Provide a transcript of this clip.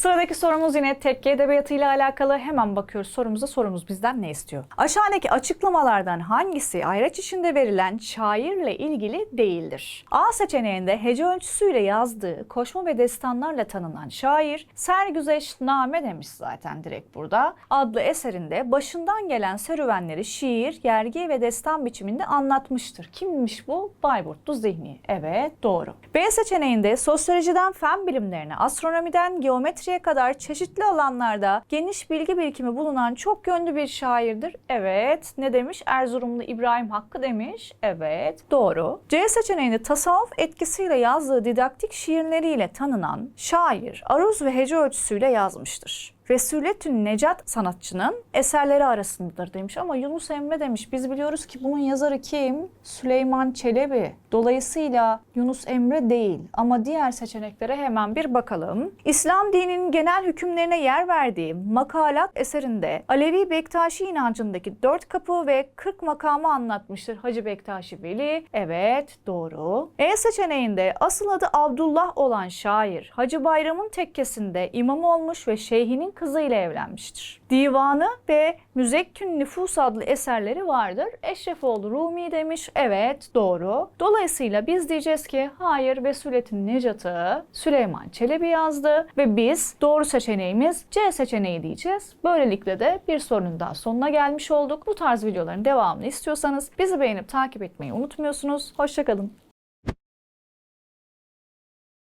Sıradaki sorumuz yine tekke edebiyatı ile alakalı. Hemen bakıyoruz sorumuza. Sorumuz bizden ne istiyor? Aşağıdaki açıklamalardan hangisi ayraç içinde verilen şairle ilgili değildir? A seçeneğinde hece ölçüsüyle yazdığı koşma ve destanlarla tanınan şair Sergüzeş Name demiş zaten direkt burada. Adlı eserinde başından gelen serüvenleri şiir, yergi ve destan biçiminde anlatmıştır. Kimmiş bu? Bayburtlu Zihni. Evet doğru. B seçeneğinde sosyolojiden fen bilimlerine, astronomiden geometriye kadar çeşitli alanlarda geniş bilgi birikimi bulunan çok yönlü bir şairdir. Evet. Ne demiş? Erzurumlu İbrahim Hakkı demiş. Evet. Doğru. C seçeneğinde tasavvuf etkisiyle yazdığı didaktik şiirleriyle tanınan şair aruz ve hece ölçüsüyle yazmıştır. Resuletün Necat sanatçının eserleri arasındadır demiş ama Yunus Emre demiş. Biz biliyoruz ki bunun yazarı kim? Süleyman Çelebi. Dolayısıyla Yunus Emre değil ama diğer seçeneklere hemen bir bakalım. İslam dininin genel hükümlerine yer verdiği Makalat eserinde Alevi Bektaşi inancındaki dört kapı ve 40 makamı anlatmıştır Hacı Bektaşi Veli. Evet doğru. E seçeneğinde asıl adı Abdullah olan şair Hacı Bayram'ın tekkesinde imam olmuş ve şeyhinin kızıyla evlenmiştir. Divanı ve Müzekkün Nüfus adlı eserleri vardır. Eşrefoğlu Rumi demiş. Evet doğru. Dolayısıyla biz diyeceğiz ki hayır Vesulettin Necat'ı Süleyman Çelebi yazdı ve biz doğru seçeneğimiz C seçeneği diyeceğiz. Böylelikle de bir sorunun daha sonuna gelmiş olduk. Bu tarz videoların devamını istiyorsanız bizi beğenip takip etmeyi unutmuyorsunuz. Hoşçakalın.